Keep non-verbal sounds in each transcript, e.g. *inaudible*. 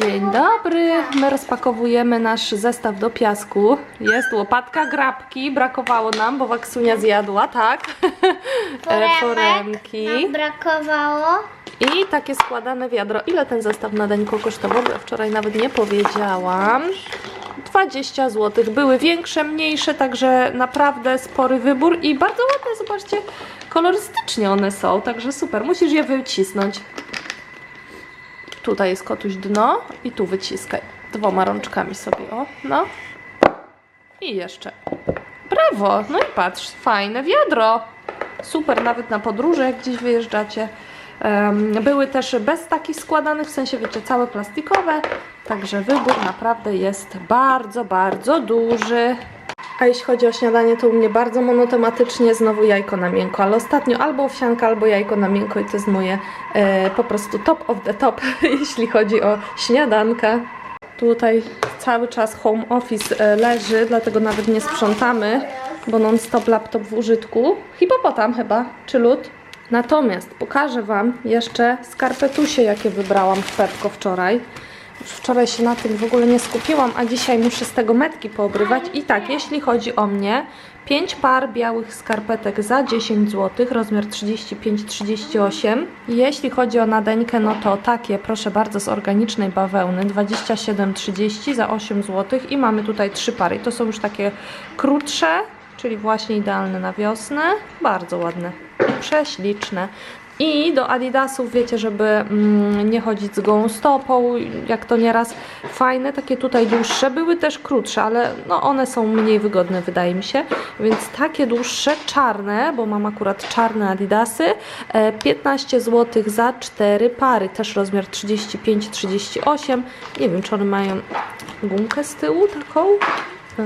Dzień dobry. My rozpakowujemy nasz zestaw do piasku. Jest łopatka, grabki. Brakowało nam, bo Waksunia zjadła, tak? *laughs* E, Foremki. nam brakowało. I takie składane wiadro. Ile ten zestaw na Dańko kosztował? Bo ja wczoraj nawet nie powiedziałam. 20 zł. Były większe, mniejsze, także naprawdę spory wybór i bardzo ładne, zobaczcie, kolorystycznie one są, także super. Musisz je wycisnąć. Tutaj jest kotuś dno i tu wyciskaj. Dwoma rączkami sobie, o, no. I jeszcze. Brawo, no i patrz, fajne wiadro. Super, nawet na podróże, jak gdzieś wyjeżdżacie. Były też bez takich składanych, w sensie wiecie, całe plastikowe, także wybór naprawdę jest bardzo, bardzo duży. A jeśli chodzi o śniadanie, to u mnie bardzo monotematycznie znowu jajko na miękko, ale ostatnio albo owsianka, albo jajko na miękko i to jest moje e, po prostu top of the top, *laughs* jeśli chodzi o śniadanka. Tutaj cały czas home office e, leży, dlatego nawet nie sprzątamy, bo non-stop laptop w użytku. Hipopotam chyba, czy lód. Natomiast pokażę Wam jeszcze skarpetusie, jakie wybrałam w Pepko wczoraj. Wczoraj się na tym w ogóle nie skupiłam, a dzisiaj muszę z tego metki poobrywać. I tak, jeśli chodzi o mnie, 5 par białych skarpetek za 10 zł, rozmiar 35-38. Jeśli chodzi o nadeńkę, no to takie, proszę bardzo, z organicznej bawełny, 27,30 za 8 zł. I mamy tutaj trzy pary. To są już takie krótsze, czyli właśnie idealne na wiosnę. Bardzo ładne, prześliczne. I do Adidasów, wiecie, żeby mm, nie chodzić z gołą stopą, jak to nieraz fajne, takie tutaj dłuższe, były też krótsze, ale no one są mniej wygodne, wydaje mi się. Więc takie dłuższe, czarne, bo mam akurat czarne Adidasy, e, 15 zł za 4 pary, też rozmiar 35-38. Nie wiem, czy one mają gumkę z tyłu taką.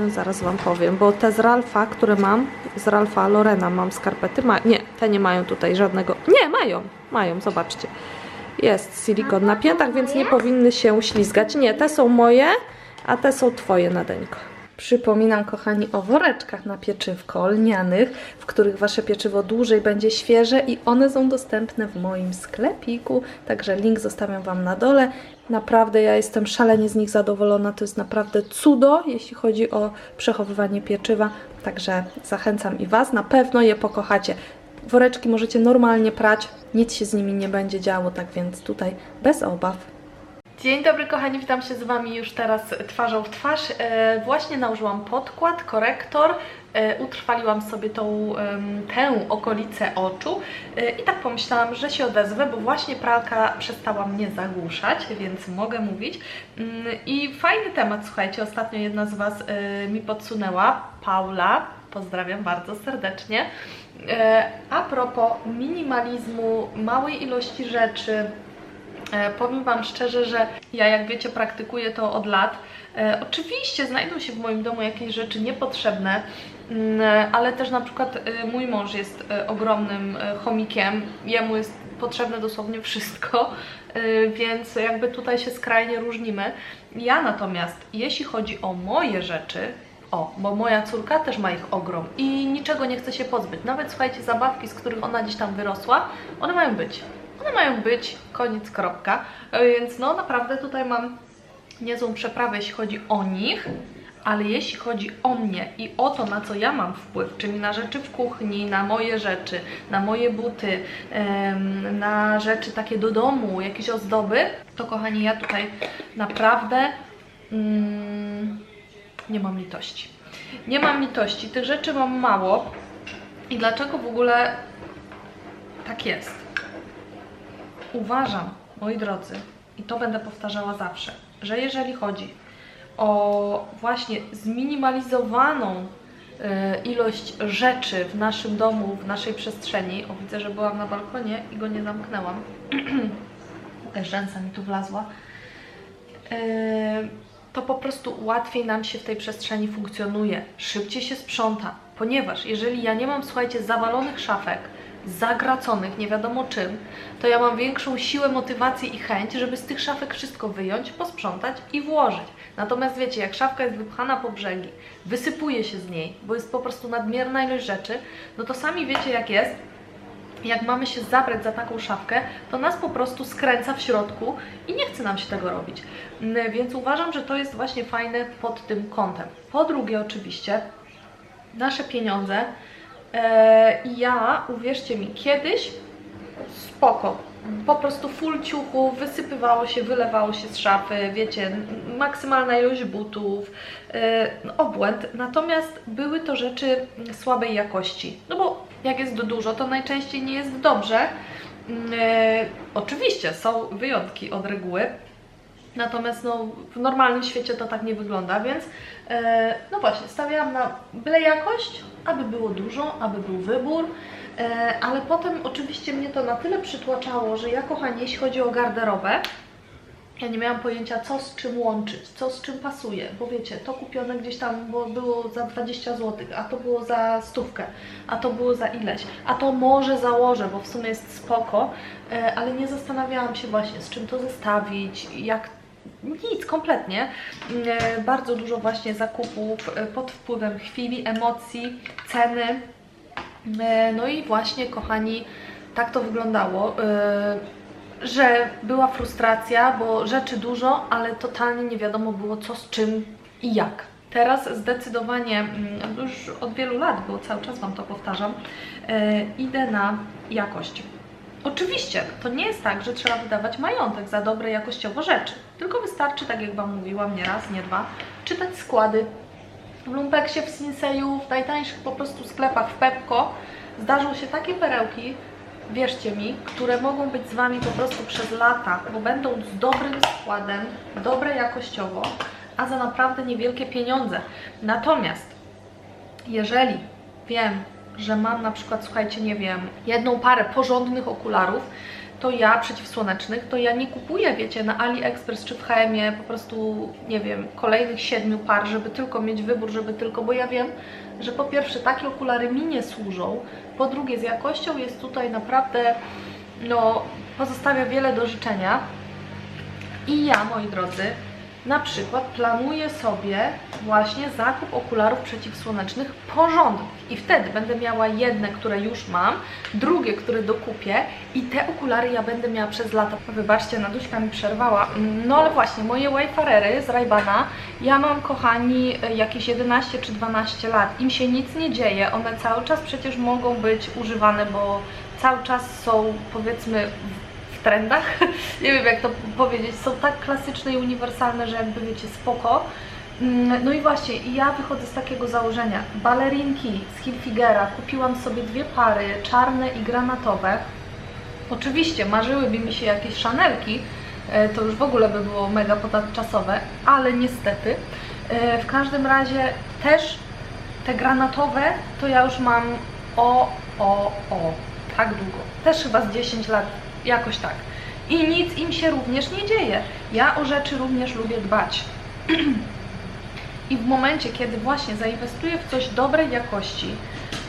Zaraz Wam powiem, bo te z Ralfa, które mam, z Ralfa Lorena mam skarpety, ma... nie, te nie mają tutaj żadnego, nie, mają, mają, zobaczcie. Jest silikon na piętach, więc nie powinny się ślizgać. Nie, te są moje, a te są Twoje, Nadeńko. Przypominam, kochani, o woreczkach na pieczywko lnianych, w których Wasze pieczywo dłużej będzie świeże i one są dostępne w moim sklepiku, także link zostawiam Wam na dole. Naprawdę ja jestem szalenie z nich zadowolona, to jest naprawdę cudo, jeśli chodzi o przechowywanie pieczywa, także zachęcam i Was, na pewno je pokochacie. Woreczki możecie normalnie prać, nic się z nimi nie będzie działo, tak więc tutaj bez obaw. Dzień dobry kochani, witam się z Wami już teraz twarzą w twarz. E, właśnie nałożyłam podkład, korektor, e, utrwaliłam sobie tą, tę okolicę oczu e, i tak pomyślałam, że się odezwę, bo właśnie pralka przestała mnie zagłuszać, więc mogę mówić. Mm, I fajny temat, słuchajcie, ostatnio jedna z Was mi podsunęła, Paula, pozdrawiam bardzo serdecznie. A propos minimalizmu, małej ilości rzeczy, Powiem Wam szczerze, że ja jak wiecie praktykuję to od lat. E, oczywiście znajdą się w moim domu jakieś rzeczy niepotrzebne, mm, e, ale też na przykład e, mój mąż jest e, ogromnym e, chomikiem, jemu jest potrzebne dosłownie wszystko, e, więc jakby tutaj się skrajnie różnimy. Ja natomiast, jeśli chodzi o moje rzeczy, o, bo moja córka też ma ich ogrom i niczego nie chce się pozbyć. Nawet słuchajcie, zabawki, z których ona gdzieś tam wyrosła, one mają być. One mają być, koniec, kropka. E, Więc no naprawdę tutaj mam niezłą przeprawę, jeśli chodzi o nich, ale jeśli chodzi o mnie i o to, na co ja mam wpływ, czyli na rzeczy w kuchni, na moje rzeczy, na moje buty, na rzeczy takie do domu, jakieś ozdoby, to kochani, ja tutaj naprawdę mm, nie mam litości. Nie mam litości, tych rzeczy mam mało i dlaczego w ogóle tak jest? Uważam, moi drodzy, i to będę powtarzała zawsze, że jeżeli chodzi o właśnie zminimalizowaną e, ilość rzeczy w naszym domu, w naszej przestrzeni, o widzę, że byłam na balkonie i go nie zamknęłam, *clears throat* jakaś rzęsa mi tu wlazła, e, to po prostu łatwiej nam się w tej przestrzeni funkcjonuje, szybciej się sprząta, ponieważ jeżeli ja nie mam, słuchajcie, zawalonych szafek, zagraconych, nie wiadomo czym, to ja mam większą siłę, motywację i chęć, żeby z tych szafek wszystko wyjąć, posprzątać i włożyć. Natomiast wiecie, jak szafka jest wypchana po brzegi, wysypuje się z niej, bo jest po prostu nadmierna ilość rzeczy, no to sami wiecie jak jest, jak mamy się zabrać za taką szafkę, to nas po prostu skręca w środku i nie chce nam się tego robić. Mm, Więc uważam, że to jest właśnie fajne pod tym kątem. Po drugie, oczywiście, nasze pieniądze. E, ja, uwierzcie mi, kiedyś spoko. Po prostu full ciuchu, wysypywało się, wylewało się z szafy, wiecie, maksymalna ilość butów, no, obłęd. Natomiast były to rzeczy słabej jakości. No bo jak jest dużo, to najczęściej nie jest dobrze. E, oczywiście są wyjątki od reguły, Natomiast no, w normalnym świecie to tak nie wygląda, więc e, no właśnie, stawiałam na byle jakość, aby było dużo, aby był wybór, e, ale potem oczywiście mnie to na tyle przytłaczało, że ja kochani, jeśli chodzi o garderobę, ja nie miałam pojęcia, co z czym łączyć, co z czym pasuje, bo wiecie, to kupione gdzieś tam było za 20 zł, a to było za stówkę, a to było za ileś, a to może założę, bo w sumie jest spoko, e, ale nie zastanawiałam się właśnie, z czym to zestawić, jak nic, kompletnie. E, Bardzo dużo właśnie zakupów e, pod wpływem chwili, emocji, ceny. E, No i właśnie, kochani, tak to wyglądało, że była frustracja, bo rzeczy dużo, ale totalnie nie wiadomo było co z czym i jak. Teraz zdecydowanie, mm, już od wielu lat, bo cały czas Wam to powtarzam, idę na jakość. Oczywiście, to nie jest tak, że trzeba wydawać majątek za dobre jakościowo rzeczy. Tylko wystarczy, tak jak Wam mówiłam, nie raz, nie dwa, czytać składy. W Lumpeksie, w Sinseju, w najtańszych po prostu sklepach, w Pepko zdarzą się takie perełki, wierzcie mi, które mogą być z Wami po prostu przez lata, bo będą z dobrym składem, dobre jakościowo, a za naprawdę niewielkie pieniądze. Natomiast jeżeli wiem, że mam na przykład, słuchajcie, nie wiem, jedną parę porządnych okularów, to ja przeciwsłonecznych, to ja nie kupuję, wiecie, na AliExpress czy w HM po prostu, nie wiem, kolejnych siedmiu par, żeby tylko mieć wybór, żeby tylko, bo ja wiem, że po pierwsze takie okulary mi nie służą, po drugie z jakością jest tutaj naprawdę, no, pozostawia wiele do życzenia. I ja, moi drodzy, na przykład planuję sobie właśnie zakup okularów przeciwsłonecznych porządnych. I wtedy będę miała jedne, które już mam, drugie, które dokupię i te okulary ja będę miała przez lata. Wybaczcie, Naduśka mi przerwała. No ale właśnie, moje Wayfarery z Raybana, ja mam, kochani, jakieś 11 czy 12 lat. Im się nic nie dzieje, one cały czas przecież mogą być używane, bo cały czas są, powiedzmy, w trendach, *laughs* nie wiem jak to powiedzieć, są tak klasyczne i uniwersalne, że jakby wiecie, spoko. Mm, No i właśnie, ja wychodzę z takiego założenia. Balerinki z Hilfigera, kupiłam sobie dwie pary, czarne i granatowe. Oczywiście marzyłyby mi się jakieś szanelki, e, to już w ogóle by było mega ponadczasowe, ale niestety. E, W każdym razie też te granatowe to ja już mam o, o, o, tak długo. Też chyba z 10 lat, jakoś tak. I nic im się również nie dzieje. Ja o rzeczy również lubię dbać. *clears throat* I w momencie, kiedy właśnie zainwestuję w coś dobrej jakości,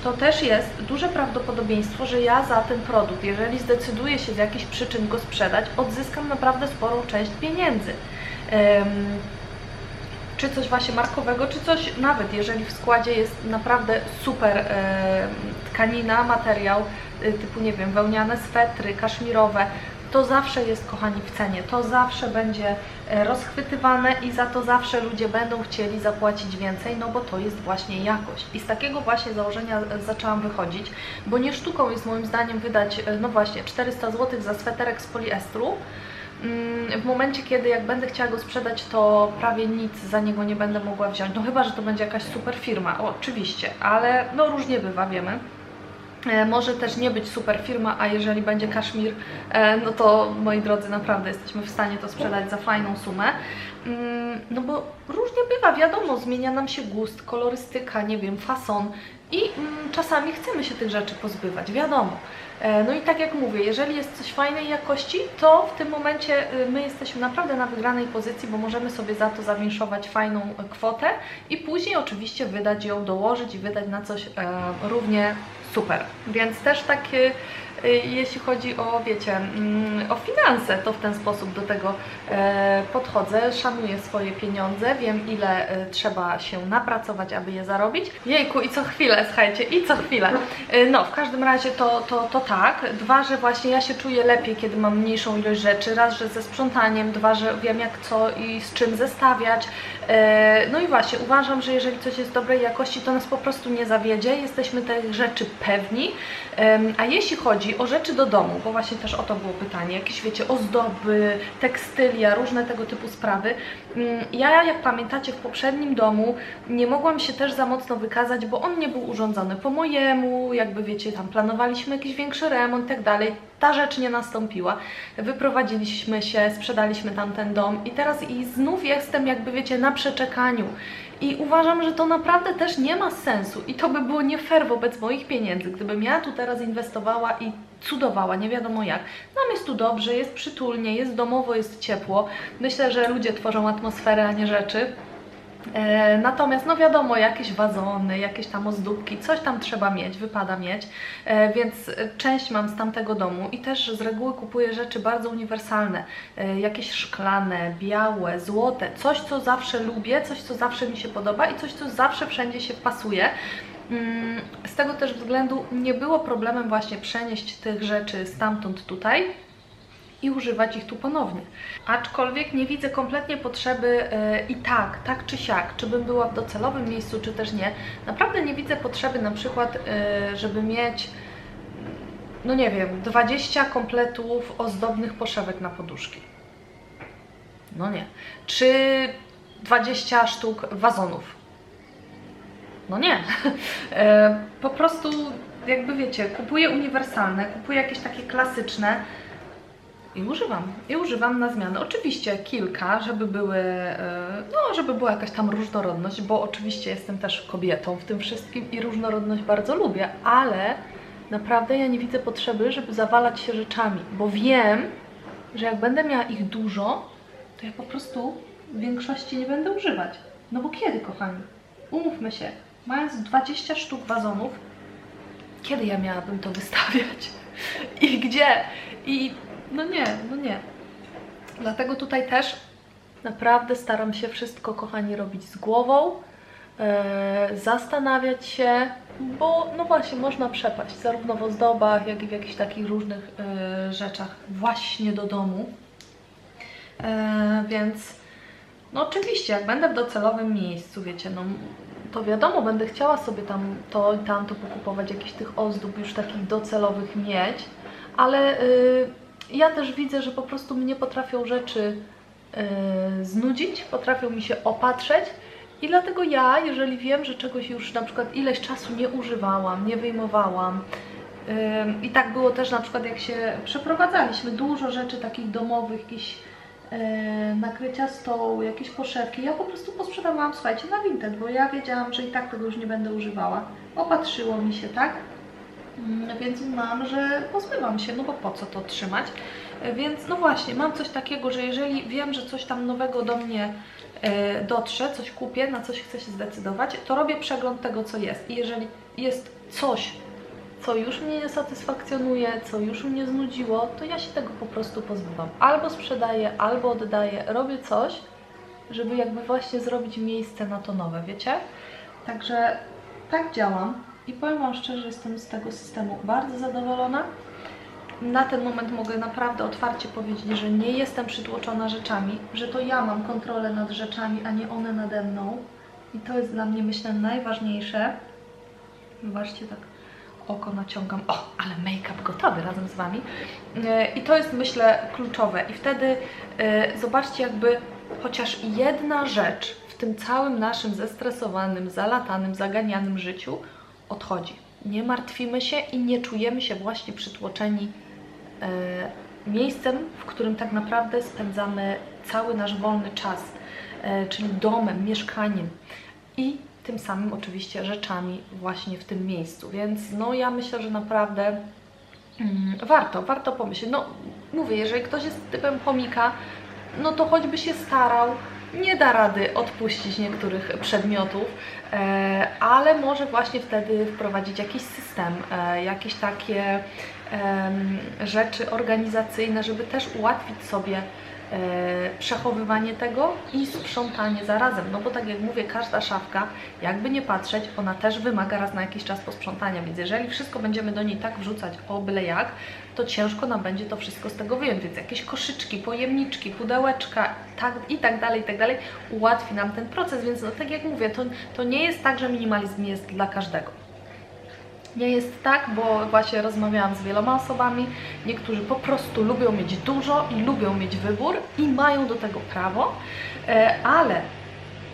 to też jest duże prawdopodobieństwo, że ja za ten produkt, jeżeli zdecyduję się z jakichś przyczyn go sprzedać, odzyskam naprawdę sporą część pieniędzy. Em, czy coś właśnie markowego, czy coś nawet jeżeli w składzie jest naprawdę super tkanina, materiał typu nie wiem, wełniane swetry, kaszmirowe, to zawsze jest kochani w cenie, to zawsze będzie e, rozchwytywane i za to zawsze ludzie będą chcieli zapłacić więcej, no bo to jest właśnie jakość. I z takiego właśnie założenia e, zaczęłam wychodzić, bo nie sztuką jest moim zdaniem wydać, e, no właśnie, 400 zł za sweterek z poliestru, Mm, w momencie, kiedy jak będę chciała go sprzedać, to prawie nic za niego nie będę mogła wziąć. No chyba, że to będzie jakaś super firma, o, oczywiście, ale no różnie bywa, wiemy. E, Może też nie być super firma, a jeżeli będzie kaszmir, e, no to moi drodzy, naprawdę jesteśmy w stanie to sprzedać za fajną sumę. Mm, No bo różnie bywa, wiadomo, zmienia nam się gust, kolorystyka, nie wiem, fason i mm, czasami chcemy się tych rzeczy pozbywać, wiadomo. E, No i tak jak mówię, jeżeli jest coś fajnej jakości, to w tym momencie y, my jesteśmy naprawdę na wygranej pozycji, bo możemy sobie za to zawinszować fajną kwotę i później oczywiście wydać ją, dołożyć i wydać na coś równie super. Więc też takie jeśli chodzi o, wiecie, mm, o finanse, to w ten sposób do tego e, podchodzę. Szanuję swoje pieniądze, wiem ile e, trzeba się napracować, aby je zarobić. Jejku, i co chwilę, słuchajcie, i co chwilę. E, No, w każdym razie to, to, to tak. Dwa, że właśnie ja się czuję lepiej, kiedy mam mniejszą ilość rzeczy. Raz, że ze sprzątaniem, dwa, że wiem jak co i z czym zestawiać. No i właśnie, uważam, że jeżeli coś jest dobrej jakości, to nas po prostu nie zawiedzie. Jesteśmy tych rzeczy pewni. A jeśli chodzi o rzeczy do domu, bo właśnie też o to było pytanie, jakieś wiecie, ozdoby, tekstylia, różne tego typu sprawy. Mm, Ja, jak pamiętacie, w poprzednim domu nie mogłam się też za mocno wykazać, bo on nie był urządzony po mojemu, jakby wiecie, tam planowaliśmy jakiś większy remont tak dalej. Ta rzecz nie nastąpiła. Wyprowadziliśmy się, sprzedaliśmy tamten dom i teraz i znów jestem jakby wiecie na przeczekaniu. I uważam, że to naprawdę też nie ma sensu i to by było nie fair wobec moich pieniędzy, gdybym ja tu teraz inwestowała i cudowała, nie wiadomo jak. Nam jest tu dobrze, jest przytulnie, jest domowo, jest ciepło. Myślę, że ludzie tworzą atmosferę, a nie rzeczy. E, natomiast, no wiadomo, jakieś wazony, jakieś tam ozdóbki, coś tam trzeba mieć, wypada mieć, e, więc część mam z tamtego domu i też z reguły kupuję rzeczy bardzo uniwersalne, e, jakieś szklane, białe, złote, coś co zawsze lubię, coś co zawsze mi się podoba i coś co zawsze wszędzie się pasuje. Mm, Z tego też względu nie było problemem właśnie przenieść tych rzeczy stamtąd tutaj, i używać ich tu ponownie. Aczkolwiek nie widzę kompletnie potrzeby e, i tak, tak czy siak, czy bym była w docelowym miejscu, czy też nie. Naprawdę nie widzę potrzeby na przykład, e, żeby mieć, no nie wiem, 20 kompletów ozdobnych poszewek na poduszki. No nie. Czy 20 sztuk wazonów. No nie. *laughs* E, po prostu, jakby wiecie, kupuję uniwersalne, kupuję jakieś takie klasyczne, i używam. I używam na zmianę. Oczywiście kilka, żeby były, e, no, żeby była jakaś tam różnorodność, bo oczywiście jestem też kobietą w tym wszystkim i różnorodność bardzo lubię, ale naprawdę ja nie widzę potrzeby, żeby zawalać się rzeczami, bo wiem, że jak będę miała ich dużo, to ja po prostu w większości nie będę używać. No bo kiedy, kochani? Umówmy się, mając 20 sztuk wazonów, kiedy ja miałabym to wystawiać? I gdzie? I no nie, no nie. Dlatego tutaj też naprawdę staram się wszystko, kochani, robić z głową, e, zastanawiać się, bo no właśnie można przepaść zarówno w ozdobach, jak i w jakichś takich różnych e, rzeczach właśnie do domu. E, więc no oczywiście, jak będę w docelowym miejscu, wiecie, no to wiadomo, będę chciała sobie tam to i tamto pokupować, jakichś tych ozdób już takich docelowych mieć, ale y, ja też widzę, że po prostu mnie potrafią rzeczy y, znudzić, potrafią mi się opatrzeć i dlatego ja, jeżeli wiem, że czegoś już na przykład ileś czasu nie używałam, nie wyjmowałam, Ym, I tak było też na przykład jak się przeprowadzaliśmy, dużo rzeczy takich domowych, jakieś e, nakrycia stołu, jakieś poszewki. Ja po prostu posprzedawałam, słuchajcie, na Vinted, bo ja wiedziałam, że i tak tego już nie będę używała. Opatrzyło mi się, tak? Mm, Więc uznałam, że pozbywam się, no bo po co to trzymać. Więc no właśnie, mam coś takiego, że jeżeli wiem, że coś tam nowego do mnie e, dotrze, coś kupię, na coś chcę się zdecydować, to robię przegląd tego, co jest. I jeżeli jest coś, co już mnie nie satysfakcjonuje, co już mnie znudziło, to ja się tego po prostu pozbywam. Albo sprzedaję, albo oddaję, robię coś, żeby jakby właśnie zrobić miejsce na to nowe, wiecie? Także tak działam i powiem Wam szczerze, jestem z tego systemu bardzo zadowolona. Na ten moment mogę naprawdę otwarcie powiedzieć, że nie jestem przytłoczona rzeczami, że to ja mam kontrolę nad rzeczami, a nie one nade mną. I to jest dla mnie, myślę, najważniejsze. Zobaczcie, tak oko naciągam. O, ale make-up gotowy razem z Wami. E, I to jest, myślę, kluczowe. I wtedy e, zobaczcie, jakby chociaż jedna rzecz w tym całym naszym zestresowanym, zalatanym, zaganianym życiu odchodzi. Nie martwimy się i nie czujemy się właśnie przytłoczeni e, miejscem, w którym tak naprawdę spędzamy cały nasz wolny czas, e, czyli domem, mieszkaniem i tym samym oczywiście rzeczami właśnie w tym miejscu. Więc no ja myślę, że naprawdę mm, warto, warto pomyśleć. No mówię, jeżeli ktoś jest typem chomika, no to choćby się starał, nie da rady odpuścić niektórych przedmiotów, e, ale może właśnie wtedy wprowadzić jakiś system, e, jakieś takie rzeczy organizacyjne, żeby też ułatwić sobie e, przechowywanie tego i sprzątanie zarazem. No bo tak jak mówię, każda szafka, jakby nie patrzeć, ona też wymaga raz na jakiś czas posprzątania, więc jeżeli wszystko będziemy do niej tak wrzucać o byle jak, to ciężko nam będzie to wszystko z tego wyjąć, więc jakieś koszyczki, pojemniczki, pudełeczka tak, i tak dalej, i tak dalej ułatwi nam ten proces, więc no, tak jak mówię, to, to nie jest tak, że minimalizm jest dla każdego. Nie jest tak, bo właśnie rozmawiałam z wieloma osobami. Niektórzy po prostu lubią mieć dużo i lubią mieć wybór i mają do tego prawo, e, ale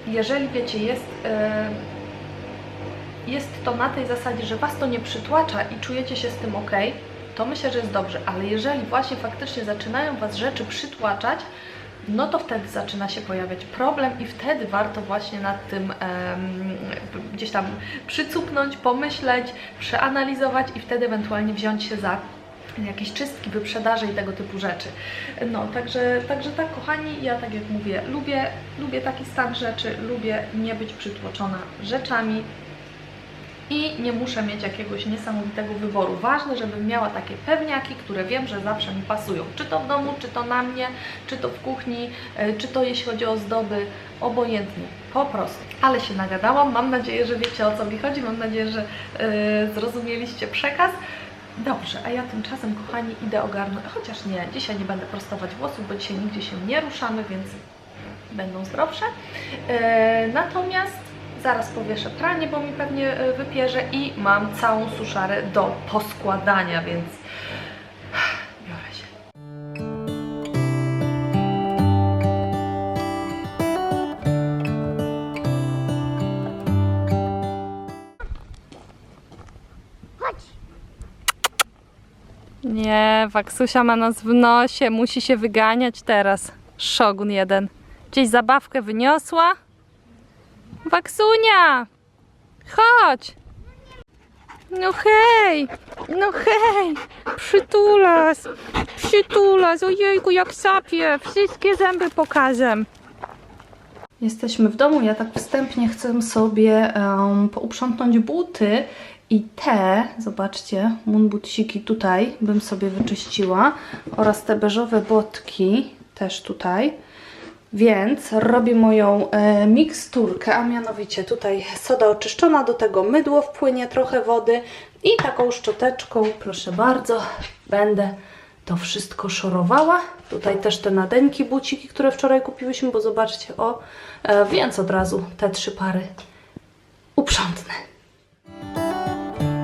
jeżeli wiecie, jest, e, jest to na tej zasadzie, że Was to nie przytłacza i czujecie się z tym ok, to myślę, że jest dobrze, ale jeżeli właśnie faktycznie zaczynają Was rzeczy przytłaczać, no to wtedy zaczyna się pojawiać problem i wtedy warto właśnie nad tym em, gdzieś tam przycupnąć, pomyśleć, przeanalizować i wtedy ewentualnie wziąć się za jakieś czystki, wyprzedaże i tego typu rzeczy. No, także, także tak, kochani, ja tak jak mówię, lubię, lubię taki stan rzeczy, lubię nie być przytłoczona rzeczami, i nie muszę mieć jakiegoś niesamowitego wyboru. Ważne, żebym miała takie pewniaki, które wiem, że zawsze mi pasują. Czy to w domu, czy to na mnie, czy to w kuchni, e, czy to jeśli chodzi o ozdoby, obojętnie, po prostu. Ale się nagadałam, mam nadzieję, że wiecie o co mi chodzi, mam nadzieję, że e, zrozumieliście przekaz. Dobrze, a ja tymczasem, kochani, idę ogarnąć, chociaż nie, dzisiaj nie będę prostować włosów, bo dzisiaj nigdzie się nie ruszamy, więc będą zdrowsze. E, natomiast zaraz powieszę pranie, bo mi pewnie e, wypierze i mam całą suszarę do poskładania, więc biorę się. Nie, Waksusia ma nas w nosie, musi się wyganiać teraz. Szogun jeden. Gdzieś zabawkę wyniosła? Waksunia! Chodź! No hej! No hej! Przytulas! Przytulas! Ojejku, jak sapie! Wszystkie zęby pokażę. Jesteśmy w domu. Ja tak wstępnie chcę sobie um, pouprzątnąć buty i te, zobaczcie, moonbutsiki tutaj bym sobie wyczyściła oraz te beżowe botki też tutaj. Więc robię moją e, miksturkę, a mianowicie tutaj soda oczyszczona, do tego mydło wpłynie trochę wody i taką szczoteczką, proszę bardzo, będę to wszystko szorowała. Tutaj też te nadeńki, buciki, które wczoraj kupiłyśmy, bo zobaczcie, o, e, więc od razu te trzy pary uprzątnę.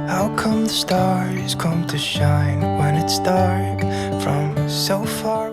How come the stars come to shine when it's dark from so far